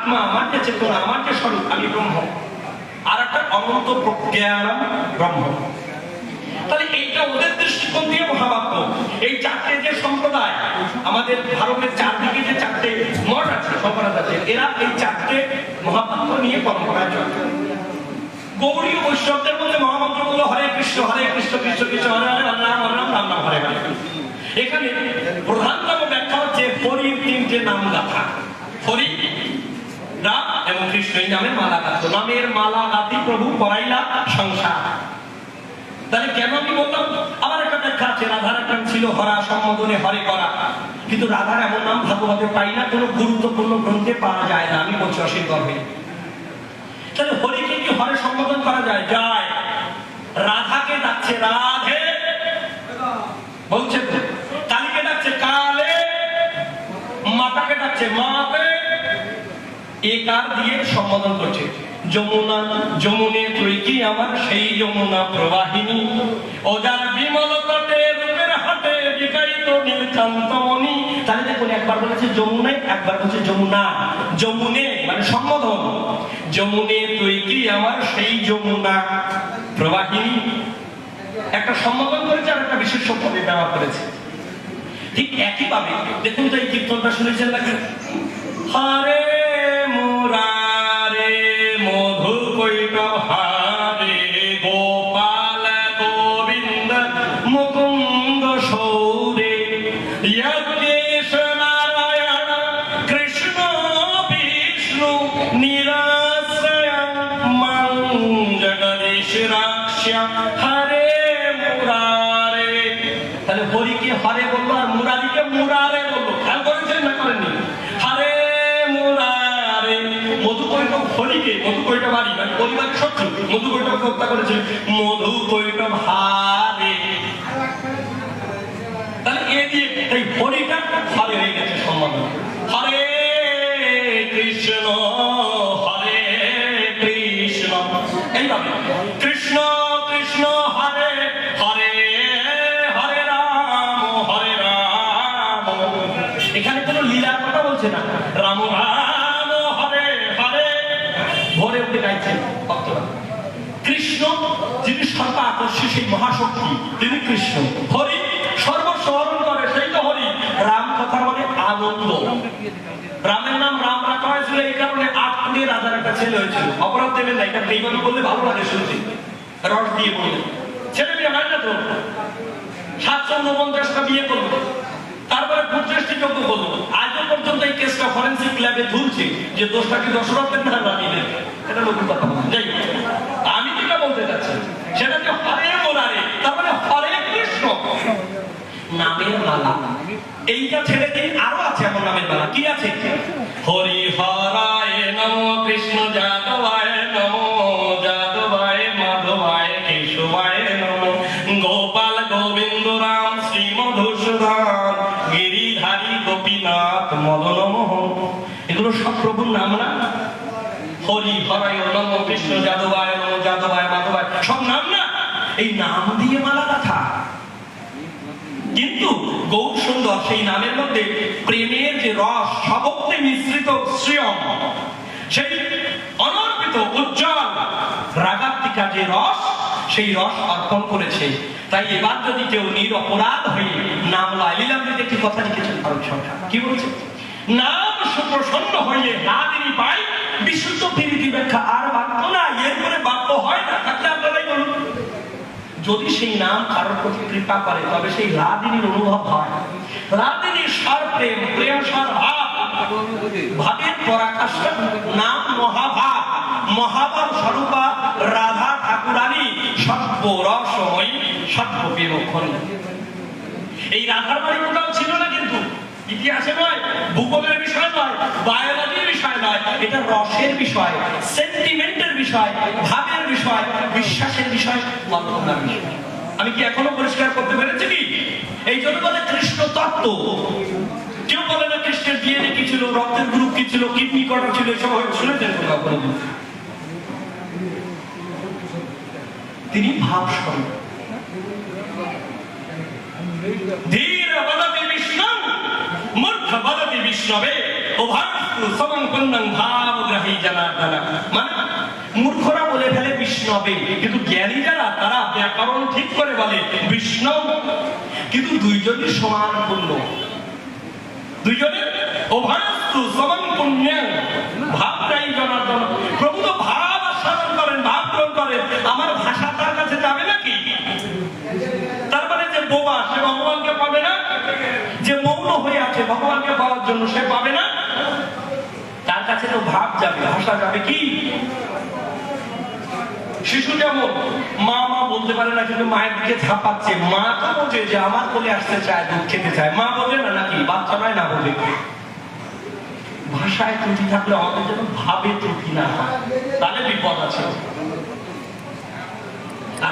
আত্মা আমার যে চেতনা আমার যে স্বরূপ, আমি ব্রহ্ম। আর একটা অনন্ত প্রজ্ঞানম ব্রহ্ম। তাহলে এইটা ওদের দৃষ্টিকোণ দিয়ে এই চারটে যে সম্প্রদায়, আমাদের ভারতের চারদিকে যে চারটে মঠ আছে, সম্প্রদায় আছে, এরা এই চারটে নিয়ে পরম্পরায় চলে গৌরী বৈষ্ণবদের মধ্যে মহামন্ত্রগুলো হরে কৃষ্ণ হরে কৃষ্ণ কৃষ্ণ কৃষ্ণ, হরে হরে, রাম রাম রাম রাম হরে এখানে প্রধানতম ব্যাখ্যা হচ্ছে হরির তিনটে নাম গাথা হরি রাম এবং কৃষ্ণ এই নামের মালা গাথ। নামের মালা গাথি প্রভু পড়াইলা সংসার। তাহলে কেন আমি বললাম আবার একটা ব্যাখ্যা আছে, রাধার একটা ছিল হরা, সম্বোধনে হরে করা। কিন্তু রাধার এমন নাম ভাগবতে পাই না, কোনো গুরুত্বপূর্ণ গ্রন্থে পাওয়া যায় না, আমি বলছি অসীম গর্বে তাহলে হরিকে কি হরে সম্বোধন করা যায়? যায়। রাধাকে ডাকছে রাধে। বলছে কালীকে ডাকছে কালে, মাতাকে ডাকছে মাতে। একার দিয়ে সম্বোধন করছে? যমুনা, যমুনে তুই কি আমার সেই যমুনা প্রবাহিনী? বিমল দেখুন মানে একটা করেছে আর একটা বিশেষ করেছে। ঠিক দেখুন তো এই কীর্তনটা শুনেছেন নাকি? হরে তাহলে হরিকে হরে বলল আর মুরারিকে মুরারে বলল খেয়াল করেছেন না করেননি? হরে মুরারে। মধু কৈটব হরিকে মধু কৈটব হারি মানে পরিবার শত্রু মধু কৈটব হত্যা করেছে। মধু কৈটব হারে তাহলে এ দিয়ে এই হরিটা হরে হয়ে গেছে সম্মান হরে কৃষ্ণ হরে কৃষ্ণ। এইভাবে সেই মহাশক্তি, তিনি কৃষ্ণ। হরি সর্বস্মরণ করে সেই তো হরি। রাম কথার মানে আনন্দ। রামের নাম রাম রাখা হয়েছিল, এই কারণে আট কুড়ি রাজার একটা ছেলে হয়েছিল। অপরাধ দেবেন না, এটা এইভাবে বললে ভালো লাগে শুনতে। রস দিয়ে বললে ছেলে বিয়ে হয় না তো? সাতশো উনপঞ্চাশটা বিয়ে করল। তারপরে পঞ্চাশটি যোগ্য করল। আজও পর্যন্ত এই কেসটা ফরেন্সিক ল্যাবে ঝুলছে যে দোষটা কি দশরথের না রানীদের? এটা নতুন কথা। যাই বলতে চাচ্ছি সেটা যে হরে মোরারে তার মানে হরে কৃষ্ণ। নামের মালা। এইটা ছেড়ে দিন আরও আছে এমন নামের মালা। কি আছে? হরি হরায় নম, কৃষ্ণ যাদবায় নম, যাদবায় মাধবায় কেশবায় নম। গোপাল গোবিন্দ রাম, শ্রী মধুসূদন, গিরিধারী গোপীনাথ, মদন মোহন। এগুলো সব প্রভুর নাম না? হরি হরায় নম, কৃষ্ণ যাদবায় নম যাদবায় মাধবায় সব নাম না এই নাম দিয়ে মালা কথা কিন্তু গৌর সুন্দর সেই নামের মধ্যে প্রেমের যে রস, সবক্তে মিশ্রিত শ্রিয়ম সেই অনর্পিত, উজ্জ্বল, রাগাত্মিকা যে রস, সেই রস অর্পণ করেছে। তাই এবার যদি কেউ নিরপরাধ হয়ে নাম লয় লীলামৃতে একটি কথা লিখেছেন ভারত সরকার। কি বলছে? নাম সুপ্রসন্ন হইলে না তিনি পাই, বিশুদ্ধ প্রীতি ব্যাখ্যা আর বাক্য না এরপরে বাক্য হয় না। যদি সেই নাম কারোর প্রতি কৃপা করে, তবে সেই রাধিনীর অনুভব হয়। রাদিনীর সার প্রেম প্রেম সার ভাব। ভাবের পরাকাশ নাম মহাভাব। মহাভাব স্বরূপা রাধা ঠাকুরানী, সর্ব রসময়ী সর্ব বিরক্ষণ এই রাধার বাড়ি কোথাও ছিল না কিন্তু। ইতিহাসে নয়, ভূগোলের বিষয় নয় বায়োলজির বিষয় নয়, এটা রসের বিষয় সেন্টিমেন্টের বিষয়, ভাবের বিষয়, বিশ্বাসের বিষয় বিষয়। আমি কি এখনও পরিষ্কার করতে পেরেছি কি? এই জন্য বলে কৃষ্ণ তত্ত্ব। কেউ বলে না কৃষ্ণের ডিএনএ কি ছিল, রক্তের গ্রুপ কি ছিল, কিডনি কটা ছিল, এসব শুনেছেন কোনোদিন? তিনি ভাব স্বরূপ ধীর জনার্দন মানে মূর্খরা বলে ফেলে বিষ্ণবে, কিন্তু জ্ঞানী যারা, তারা ব্যাকরণ ঠিক করে বলে বিষ্ণব। কিন্তু দুইজনই সমান পূর্ণ দুইজনে উভয়স্তু সমং পুণ্যং ভাবটাই জনার্দন। প্রভু তো ভাব আস্বাদন করেন, ভাব গ্রহণ করেন। আমার ভাষা তার কাছে যাবে নাকি? তার মানে যে বোবা, সে ভগবানকে পাবে না। হয়ে আছে, ভগবানকে পাওয়ার জন্য সে পাবে না। তার কাছে তো ভাব যাবে, ভাষা যাবে কি? শিশু যেমন মা মা বলতে পারে না, কিন্তু মায়ের দিকে ঝাঁপাচ্ছে। মা তো বোঝে যে, আমার কোলে আসতে চায়, দুধ খেতে চায়। মা বোঝে না নাকি বাচ্চা নয় না বোঝে ভাষায় ত্রুটি থাকলে আমাদের যেন ভাবে ত্রুটি না হয়। তাহলে বিপদ আছে।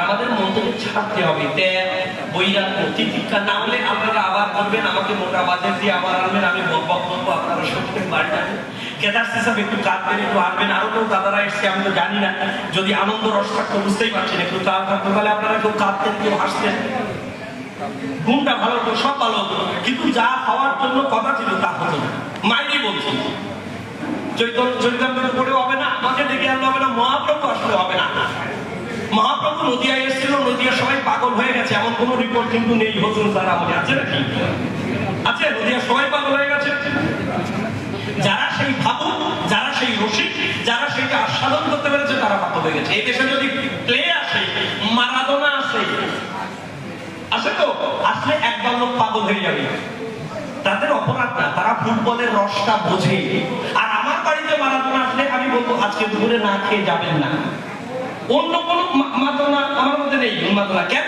আমাদের মন্ত্রকে ছাড়তে হবে। ত্যাগ বৈরাগ্য না হলে আপনারা আবার করবেন আমাকে মোটা বাজার দিয়ে আবার আনবেন, আমি করব, আপনারা বাড়ি কেদার একটু কাঁদবেন একটু আনবেন, আরও কেউ দাদারা এসছে, আমি তো জানি না। যদি আনন্দ রস থাকতো বুঝতেই পারছেন, একটু কাঁদ থাকতো তাহলে আপনারা কেউ কাঁদতেন, কেউ হাসতেন। ঘুমটা ভালো হতো, সব ভালো হতো। কিন্তু যা হওয়ার জন্য কথা ছিল, তা হতো না। মাইনি বলছি। চৈতন্য চৈতন্য পড়ে হবে না, আমাকে ডেকে আনলে হবে না, মহাপ্রভু আসলে হবে না। মহাপ্রভু নদিয়ায় এসেছিল, নদিয়া সবাই পাগল হয়ে গেছে, এমন কোন রিপোর্ট কিন্তু নেই হতুন তার আমলে আছে নাকি? আছে, নদিয়া সবাই পাগল হয়ে গেছে। যারা সেই ভাবুক, যারা সেই রসিক, যারা সেইটা আস্বাদন করতে পেরেছে, তারা পাগল হয়ে গেছে। এই দেশে যদি প্লে আসে, মারাদোনা আসে আসে তো? আসলে একদল লোক পাগল হয়ে যাবে। তাদের অপরাধ না, তারা ফুটবলের রসটা বোঝে। আর আমার বাড়িতে মারাদোনা আসলে আমি বলব, আজকে দুপুরে না খেয়ে যাবেন না। অন্য কোন মাদনা আমার মধ্যে নেই উন্মাদনা কেন?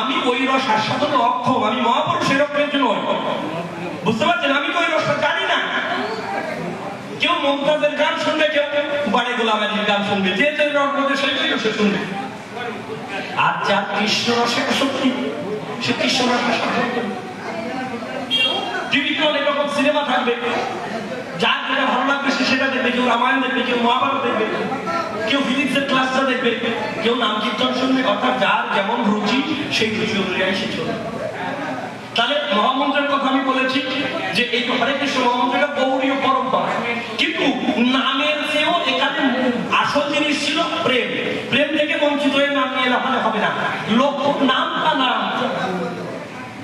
আমি ওই রস আস্বাদনে অক্ষম আমি মহাপুরুষ এরকমের জন্য বুঝতে পারছেন? আমি তো ওই রসটা জানি না। কেউ মমতাজের গান শুনবে, কেউ বাড়ি গোলামের গান শুনবে। যে যে রস সেই রসে শুনবে। আর যার কৃষ্ণ রসের শক্তি সে কৃষ্ণ রস করবে টিভিতে অনেক রকম সিনেমা থাকবে। যার যেটা ভালো লাগবে সেটা দেখবে। কেউ রামায়ণ দেখবে, কেউ মহাভারত দেখবে। কেউ ফিজিক্সের ক্লাসটা দেখবে, কেউ নাম কীর্তন শুনবে, অর্থাৎ যার যেমন রুচি, সেই রুচি অনুযায়ী সে চলবে। তাহলে মহামন্ত্রের কথা আমি বলেছি যে এই হরে কৃষ্ণ মহামন্ত্রটা গৌরীয় পরম্পরা। কিন্তু নামের চেয়েও এখানে আসল জিনিস ছিল প্রেম। প্রেম থেকে বঞ্চিত হয়ে নাম নিয়ে লাফালে হবে না। লোক নামটা নাম।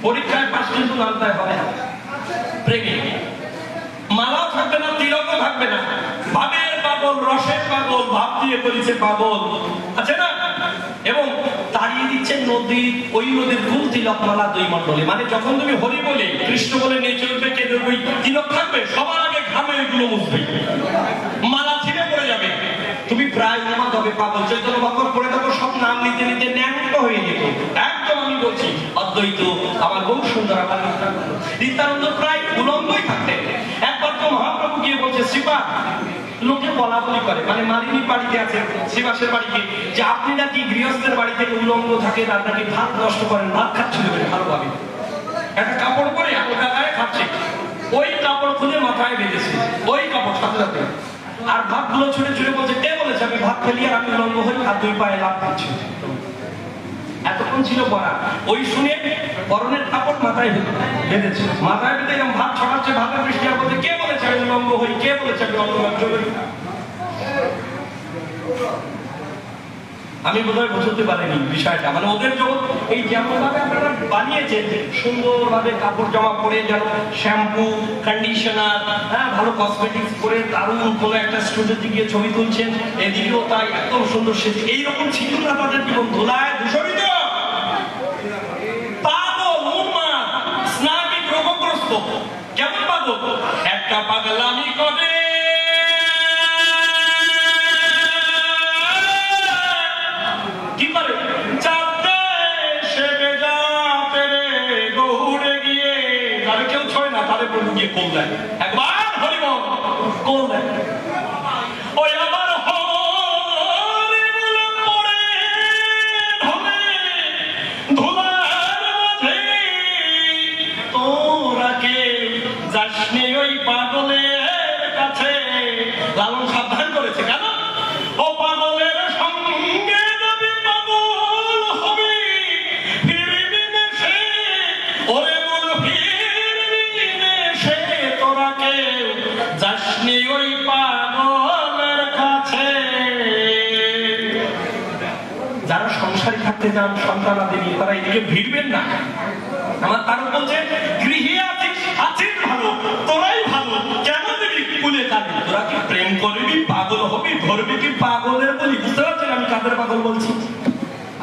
পরীক্ষায় পাশ কিন্তু নামটাই হবে না। প্রেমী। মালাও থাকবে না, তিলকও থাকবে না। ভাবের পাগল, রসের পাগল, ভাব দিয়ে করেছে পাগল। আছে না? এবং তাড়িয়ে দিচ্ছে নদী ওই নদীর কুল তিলক মালা দুই মন্ডলে মানে যখন তুমি হরি বলে, কৃষ্ণ বলে নেচে উঠবে কে ওই তিলক থাকবে, সবার আগে ঘামে এগুলো মুছবে। মালা ছিঁড়ে পড়ে যাবে। তুমি প্রায় উন্মাদ হবে পাগল। চৈতন্য ভগবান পড়ে থাকো, সব নাম নিতে নিতে ন্যাংট হয়ে যেত। একদম আমি বলছি, অদ্বৈত, আমার বহু সুন্দর আমার নিত্যানন্দ প্রায় বলা বলি করে। মানে মালিনী বাড়িতে আছে শ্রীবাসের বাড়িতে, যে আপনি নাকি গৃহস্থের বাড়ি থেকে উলঙ্গ থাকেন আর নাকি ভাত নষ্ট করেন, ভাত খাচ্ছিল ভালোভাবে একটা কাপড় পরে ওটা গায়ে খাচ্ছে। ওই কাপড় খুলে মাথায় বেঁধেছে। ওই কাপড়, সাথে সাথে। আর ভাতগুলো ছুটে ছুটে বলছে, কে বলেছে আমি ভাত ফেলি আর আমি উলঙ্গ হই আর দুই পায়ে লাভ দিচ্ছি? এতক্ষণ ছিল পড়া। ওই শুনে পরনের কাপড় মাথায় বেঁধেছে। মাথায় বেঁধে ভাত ছড়াচ্ছে, ভাতের বৃষ্টি আর বলছে, কে বলেছে আমি উলঙ্গ হই? কে বলেছে আমি অঙ্গরাজ্য হই? আমি বোধহয় বুঝতে পারিনি বিষয়টা। মানে ওদের যখন এই যেমন ভাবে আপনারা বানিয়েছেন সুন্দরভাবে কাপড় জামা পরে যেন শ্যাম্পু কন্ডিশনার হ্যাঁ ভালো কসমেটিক্স পরে দারুণ কোনো একটা স্টুডিওতে গিয়ে ছবি তুলছেন, এদিকেও তাই একদম সুন্দর সেজে। এইরকম ছিল না তাদের জীবন। ধুলায় দূষণিত স্নাবিক রোগগ্রস্ত। কেমন পাগল? একটা পাগলামি করে। গৌড়ে গিয়ে তারে কেউ ছয় না প্রভু গিয়ে দেয়। একবার দেয়। ওই পাগলের কাছে। লালন সাবধান করেছে কেন? থাকতে চান সন্তানাদি নিয়ে তারা এদিকে ভিড়বেন না। আমার তারা বলছে, গৃহে আছিস আছিস ভালো, তোরাই ভালো, কেন দিবি কুলে কাঁদি তোরা কি প্রেম করবি, পাগল হবি, ধরবি কি পাগলের বলি? বুঝতে পারছেন আমি কাদের পাগল বলছি?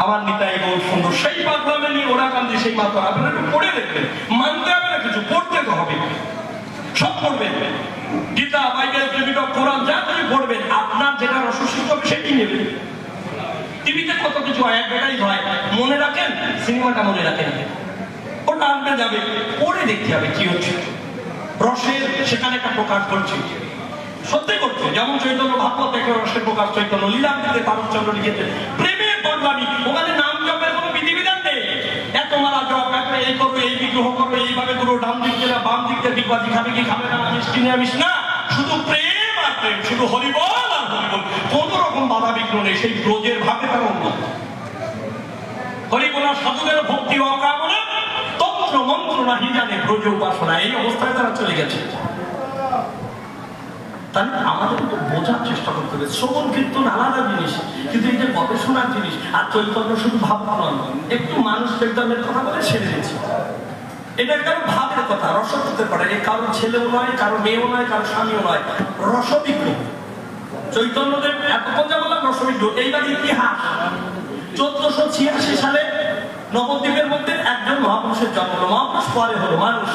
আমার নিতাই বহু সুন্দর, সেই পাগলামে নিয়ে ওরা কান্দি সেই মাত্র আপনারা একটু পড়ে দেখবেন, মানতে হবে না কিছু, পড়তে তো হবে। সব পড়বেন। গীতা, বাইবেল ত্রিপিটক কোরআন, যা কিছু পড়বেন, আপনার যেটা হবে সেটি নেবেন। টিভিতে কত কিছু হয় অ্যাডভার্টাইজ হয়। মনে রাখেন? সিনেমাটা মনে রাখেন। ওটা আনতে যাবে পড়ে দেখতে হবে কি হচ্ছে। রসের সেখানে একটা প্রকাশ করছে সত্যি করছে যেমন চৈতন্য ভাগবত একটা রসের প্রকাশ চৈতন্য লীলামৃতে তারকচন্দ্র লিখেছে। প্রেমের বদলামি ওখানে নাম জপের কোনো বিধিবিধান নেই। এত মারা জপ এত এই করো এই বিগ্রহ করো এইভাবে করো ডান দিক না, বাম দিক দিয়ে ডিগবাজি খাবে কি খাবে না মিষ্টি নিরামিষ না। শুধু প্রেম আর প্রেম শুধু হরিবল আর কোন রকম বাধা বিঘ্ন নেই, সেই ব্রজের ভাবে তার উন্নত। হরিবোলা সাধুদের ভক্তি অকামনা তন্ত্র মন্ত্র নাহি জানে ব্রজ উপাসনা, এই অবস্থায় তারা চলে গেছে। তাহলে আমাদের বোঝার চেষ্টা করতে হবে, শ্রবণ কীর্তন আলাদা জিনিস, কিন্তু যে গবেষণার জিনিস, আর চৈতন্য শুধু ভাবনা নয়, একটু মানুষ চৈতন্যের কথা বলে ছেড়ে দিচ্ছে এটা কারও ভাবের কথা রসত্বের কথা এই কারও ছেলেও নয়, কারও মেয়েও নয়, কারও স্বামীও নয় রসবিগ্রহ চৈতন্যদেব এতক্ষণ যা বললাম রসবিগ্রহ এইবার ইতিহাস। চোদ্দশো ছিয়াশি সালে নবদ্বীপের মধ্যে একজন মহাপুরুষের জন্ম হলো মহাপুরুষ পরে হলো মানুষ।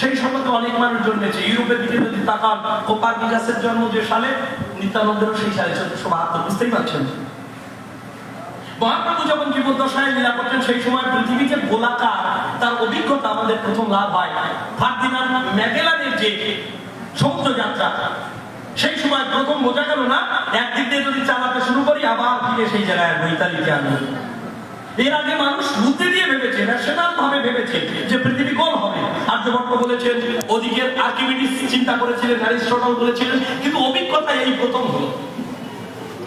সেই সময় অনেক মানুষ জন্মেছে। ইউরোপের দিকে যদি তাকান কোপার বিকাশের জন্ম যে সালে, নিত্যানন্দেরও সেই সালে চোদ্দশো বাহাত্তর, বুঝতেই পারছেন? মহাপ্রভু যখন জীবদ্দশায় লীলা করতেন সেই সময় পৃথিবী যে গোলাকার, তার অভিজ্ঞতা আমাদের প্রথম লাভ হয়। ফার্দিনান্দ ম্যাগেলানের যে সমুদ্র যাত্রা সেই সময় প্রথম বোঝা গেল না, একদিক দিয়ে যদি চালাতে শুরু করি, আবার ফিরে সেই জায়গায় বৈতালিকে আনব। এর আগে মানুষ বুদ্ধি দিয়ে ভেবেছে ন্যাশনাল ভাবে ভেবেছে যে পৃথিবী গোল হবে? আর্যভট্ট বলেছেন ওদিকে আর্কিমিডিস চিন্তা করেছিলেন, অ্যারিস্টটল বলেছিলেন, কিন্তু অভিজ্ঞতা এই প্রথম হলো।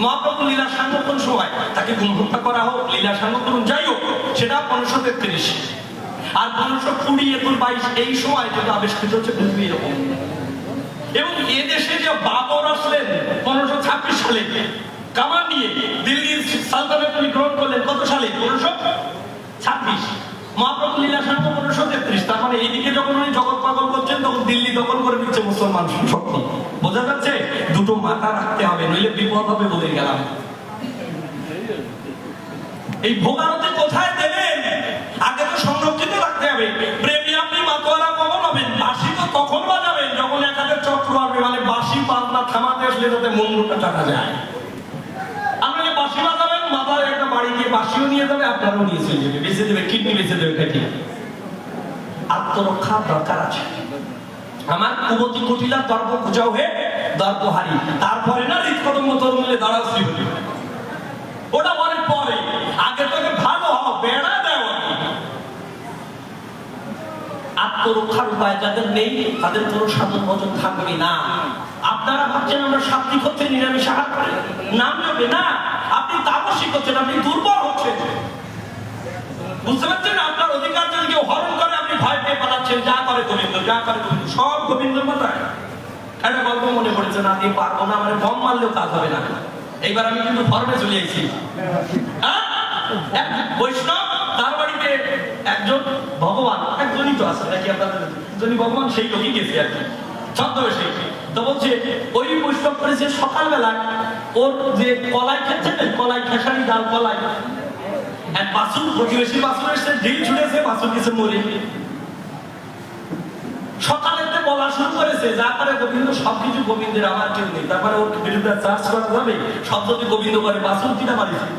মহাপ্রভু লীলা সাঙ্গপন সময় তাকে গুম হত্যা করা হোক, লীলা সাঙ্গপন যাই হোক, সেটা পনেরোশো তেত্রিশ। আর পনেরোশো কুড়ি, একুশ, বাইশ, এই সময় যেটা আবিষ্কৃত হচ্ছে পৃথিবী এরকম। এবং এদেশে যে বাবর আসলেন, পনেরোশো ছাব্বিশ সালে কামান নিয়ে দিল্লির সালতানাত উনি গ্রহণ করলেন কত সালে? পনেরোশো ছাব্বিশ। মহাপ্রভু লীলা পনেরোশো তেত্রিশ। তার মানে এইদিকে যখন উনি জগৎ পাগল করছেন, তখন দিল্লি দখল করে নিচ্ছে মুসলমান বোঝা যাচ্ছে? দুটো মাথা রাখতে হবে, নইলে বিপদ হবে বলে গেলাম। এই ভোগারতি কোথায় দেবেন? আগে তো সংরক্ষিত রাখতে হবে। প্রেমী আপনি মাতোয়ারা কখন হবেন? বাসি তো তখন এক চক্র আসবে মানে বাসি পাতলা থামাতে আসলে যাতে মন্ডটা টাকা যায়। আপনি যে বাসি একটা বাড়ি দিয়ে বাসিও নিয়ে যাবে, আপনারও নিয়ে চলে যাবে। বেঁচে দেবে, কিডনি বেঁচে দেবে আত্মরক্ষা দরকার আছে। আমার কুটিলা দর্প খুঁজাও হে দর্প হারি। তারপরে না দাঁড়াও শ্রী ওটা অনেক পরে আগে তোকে ভালো হও বেড়া আত্মরক্ষার উপায় যাদের নেই, তাদের কোনো সাধন ভজন থাকবে না। আপনারা ভাবছেন আমরা সাত্বিক হচ্ছে, নিরামিষ আহার করে। নাম নেবে না। আপনি তাপসিক হচ্ছেন, আপনি দুর্বল হচ্ছেন। বুঝতে পারছেন? আপনার অধিকার যদি কেউ হরণ করে, আপনি ভয় পেয়ে পালাচ্ছেন। যা করে গোবিন্দ, যা করে গোবিন্দ, সব গোবিন্দের মাথায়। একটা গল্প মনে পড়েছে, না, দিয়ে পারব না মানে বম মারলেও কাজ হবে না। এইবার আমি কিন্তু ফর্মে চলে এসেছি। হ্যাঁ? বৈষ্ণব তার বাড়িতে একজন ভগবান একজনই তো আছে, নাকি আপনাদের যিনি ভগবান সেই লোকই গেছে আর কি, ছদ্মবেশে তো বলছে, ওই বৈষ্ণব ওর যে কলাই খেচ্ছে না, কলাই খেসারি, ডাল কলাই, এক বাসুর, প্রতিবেশী বাসুর এসে ঢিল ছুটেছে বাসুর কিছু মরে। সকালেতে বলা শুরু করেছে, যা করে গোবিন্দ, সবকিছু গোবিন্দের, আমার কেউ নেই। তারপরে ওর বিরুদ্ধে চার্জ করা যাবে? সব যদি গোবিন্দ করে, বাসুর কিনা মারিছে?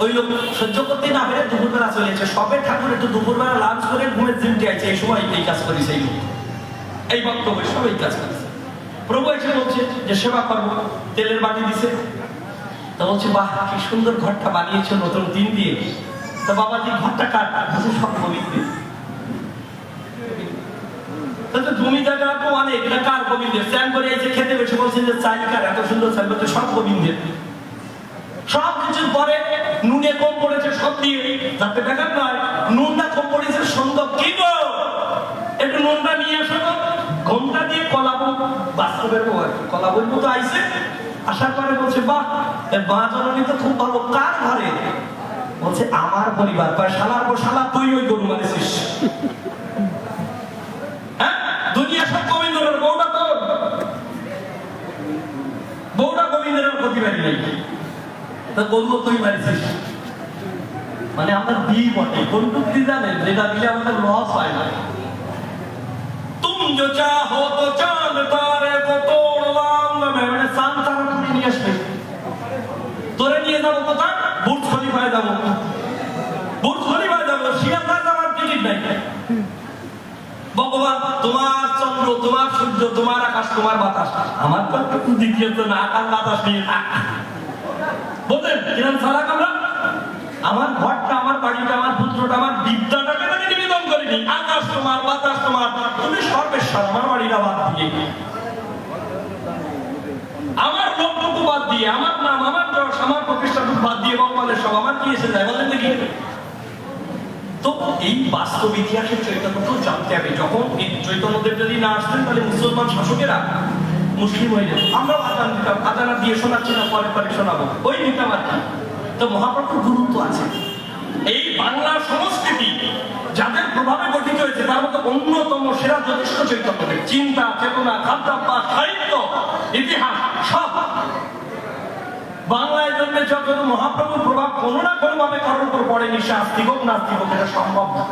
ওই লোক সহ্য করতে না পেরে দুপুরবেলা চলে এসেছে। সবে ঠাকুর একটু দুপুরবেলা লাঞ্চ করে ঘুমের জিমটে আছে এই সময় এই কাজ করি সেই লোক। এই বক্তব্য সব এই কাজ করেছে। প্রভু এসে বলছে যে, সেবা করব। তেলের বাটি দিছে। তো বলছে, বাহ, কি সুন্দর ঘরটা বানিয়েছো নতুন দিন দিয়ে। তা বাবা বাবাজি ঘরটা কার? বলছে সব গোবিন্দের তাহলে জমি জায়গা তো অনেক। এটা কার গোবিন্দের? স্যান করে এসে খেতে বসে বলছেন যে চাই কার? এত সুন্দর চাই বলছে সব গোবিন্দের। সব কিছুর পরে নুনে কম পড়েছে সব দিয়ে। যাতে দেখার নয়, নুনটা কম পড়েছে সুন্দর কি একটু নুনটা নিয়ে আসো ঘণ্টা দিয়ে কলাবো বাস্তবের বউ আর কি। কলাবই আইছে আসার পরে বলছে, বাহ মা জননী তো খুব ভালো। কার ঘরে? বলছে, আমার পরিবার। কয়, শালার পর শালা, তুই ওই গরু হ্যাঁ? দুনিয়া সব গোবিন্দরের বউটা তোর। বউটা গোবিন্দের প্রতিবাদী নেই মানে আমরা দিই বটে। বন্দুক জানেন? যেটা দিলে আমাদের লস হয় না। তুম যো চাহো তো চাঁদ তারে কো তোড়লাম মানে চাঁদ তারা তুমি নিয়ে আসবে। তোরে নিয়ে যাব কোথায়? বুর্জ খলিফায় যাব। বুর্জ খলিফায় যাব। শিয়ালদা যাওয়ার টিকিট নাই। ভগবান, তোমার চন্দ্র, তোমার সূর্য, তোমার আকাশ, তোমার বাতাস। আমার তো দ্বিতীয়ত না? আকাশ, বাতাস নিয়ে থাক। বললেন সালাক আমরা? আমার ঘরটা, আমার বাড়িটা, আমার পুত্রটা, আমার বিদ্যাটাকে আমি নিবেদন করিনি? আকাশ তোমার, বাতাস তোমার, তুমি সর্বেশ্বর আমার বাড়িটা বাদ দিয়ে। আমার লোকটুকু বাদ দিয়ে, আমার নাম, আমার যশ, আমার প্রতিষ্ঠাটুকু বাদ দিয়ে ভগবানের সব আমার কি এসে যায় বলেন দেখি। তো এই বাস্তব ইতিহাসের চৈতন্যকে জানতে হবে। যখন এই চৈতন্যদেব যদি না আসতেন, তাহলে মুসলমান শাসকেরা মুসলিম হয়ে যেত আমরাও আদান দিতাম আদানা দিয়ে শোনাচ্ছি না, পরে পরে শোনাবো। ওই নিতাম আর তো মহাপ্রভুর গুরুত্ব আছে। এই বাংলা সংস্কৃতি যাদের প্রভাবে গঠিত হয়েছে, তার মধ্যে অন্যতম সেরা যথেষ্ট চৈতন্যদেব চিন্তা, চেতনা, খাদ্যাভ্যাস, সাহিত্য, ইতিহাস, সব। বাংলায় জন্মে যত মহাপ্রভুর প্রভাব কোনো না কোনো ভাবে কারোর উপর পড়েনি, সে আস্তিক হোক নাস্তিক হোক, এটা সম্ভব না।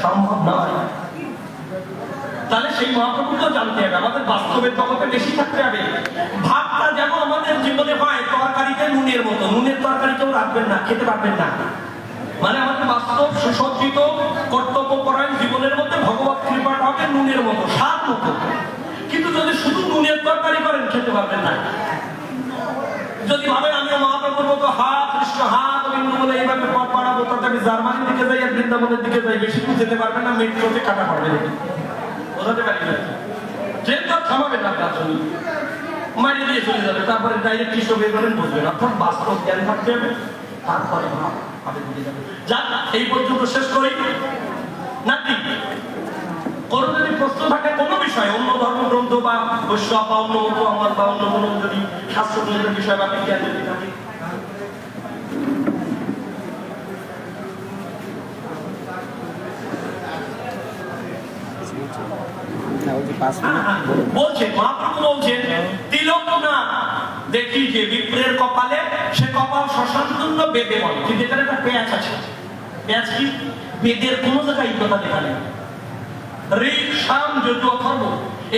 সম্ভব নয়। তাহলে সেই মহাপ্রভুকেও জানতে হবে, আমাদের বাস্তবের জগতে বেশি থাকতে হবে। ভাবটা যেন আমাদের জীবনে হয়, তরকারিতে নুনের মতো। নুনের তরকারি কেউ রাখবেন না, খেতে পারবেন না। মানে আমাদের বাস্তব, সুসজ্জিত কর্তব্য পরায়ণ জীবনের মধ্যে ভগবত কৃপাটা হবে নুনের মতো, স্বাদ মতো। কিন্তু যদি শুধু নুনের তরকারি করেন, খেতে পারবেন না। যদি ভাবেন আমি মহাপ্রভুর মতো হাত, কৃষ্ণ হাত বিন্দু বলে এইভাবে পথ বাড়াবো, তাতে আমি জার্মানির দিকে যাই আর বৃন্দাবনের দিকে যাই, বেশি যেতে পারবেন না, মেট্রোতে কাটা দেখি বোঝাতে পারি না ট্রেন তো থামাবে না আপনার জন্য মাইনে দিয়ে চলে যাবে তারপরে ডাইরেক্ট কৃষ্ণ বের করেন বুঝবেন অর্থাৎ বাস্তব জ্ঞান থাকতে হবে। তারপরে ভাবে দিকে যাবে যাক, এই পর্যন্ত শেষ করি। নাকি কোনো যদি প্রশ্ন থাকে কোনো বিষয়ে অন্য ধর্মগ্রন্থ বা বৈষ্ণব বা অন্য মতো আমার বা অন্য কোনো যদি শাস্ত্রগ্রন্থের বিষয় বা বিজ্ঞান যদি থাকে না ওই পাঁচ মিনিট বলছে মহাপ্রভু বলছেন তিলক না দেখি যে বিপ্রের কপালে সে কপাল শ্মশানতুল্য বেদে বলে। কিন্তু এখানে একটা পেঁয়াজ আছে। পেঁয়াজ কি? বেদের কোন জায়গায় কথা লেখা নেই। ঋক অথর্ব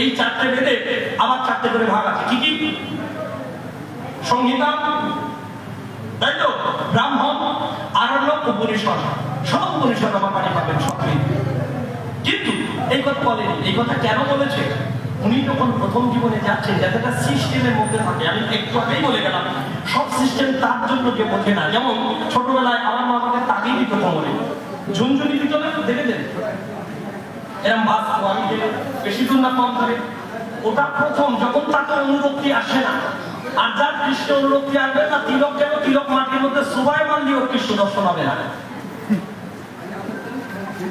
এই চারটে বেদে আবার চারটে করে ভাগ আছে। কি কি? সংহিতা তাই তো? ব্রাহ্মণ আরণ্য উপনিষদ। সব উপনিষদ আমার পাবেন। কথা বলেনি, এই কথা কেন বলেছে? উনি যখন প্রথম জীবনে যাচ্ছেন, যাতে একটা সিস্টেমের মধ্যে থাকে। আমি একটু আগেই বলে গেলাম, সব সিস্টেম তার জন্য যে বোঝে না। যেমন, ছোটবেলায় আমার মা আমাকে তাকেই দিত কোমরে। ঝুনঝুনি দিত না? দেখেছেন এরম বাস আমি বেশি দূর না, কম ধরে ওটা প্রথম, যখন তাকে অনুরক্তি আসে না। আর যার কৃষ্ণ অনুরক্তি আসবে না, তিলক যেন তিলক মাটির মধ্যে সবাই মানলি ওর কৃষ্ণ দর্শন হবে না।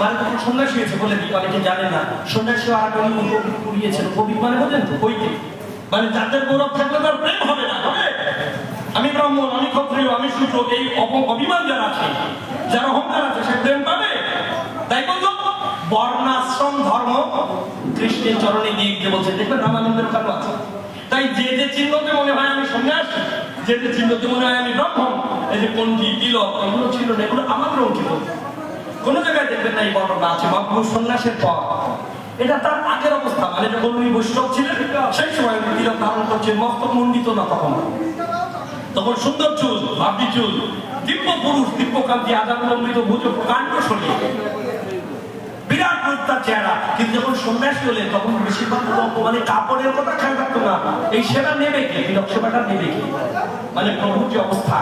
মানে তখন সন্ন্যাসী হয়েছে বলে দিই অনেকে জানে না। সন্ন্যাসী আর উপবৃত্তি কুড়িয়েছেন। কবি মানে বোঝেন তো বইতে মানে যাদের গৌরব থাকলে তার প্রেম হবে না, হবে? আমি ব্রাহ্মণ, আমি ক্ষত্রিয়, আমি সূত্র এই অভিমান যারা আছে, যার অহংকার আছে, সে প্রেম পাবে? তাই বলল বর্ণাশ্রম ধর্ম কৃষ্ণের চরণে দিয়ে গিয়ে বলছে, দেখবেন রামানন্দের কারণ আছে। তাই যে যে চিহ্নতে মনে হয় আমি সন্ন্যাস, যে যে চিহ্নতে মনে হয় আমি ব্রাহ্মণ, এই যে পঞ্জি তিলক, এগুলো ছিল না, এগুলো আমাদের অঙ্কিত। কোন জায়গায় দেখবেন না এই বর্ণনা আছে মহাপ্রভু সন্ন্যাসের পর। এটা তার আগের অবস্থা মানে যখন উনি বৈষ্ণব ছিলেন, সেই সময় উনি ধারণ করছেন মস্তক মন্ডিত না তখন। তখন সুন্দর চুল, ভাবি চুল, দিব্য পুরুষ, দিব্য কান্তি আজাবলম্বিত ভুজ প্রকাণ্ড শরীর বিরাট রূপ চেহারা। কিন্তু যখন সন্ন্যাসী হলেন তখন বেশিরভাগ লোক মানে কাপড়ের কথা খেয়াল রাখতো না। এই সেবা নেবে কি? সেবাটা নেবে কি? মানে প্রভুর যে অবস্থা।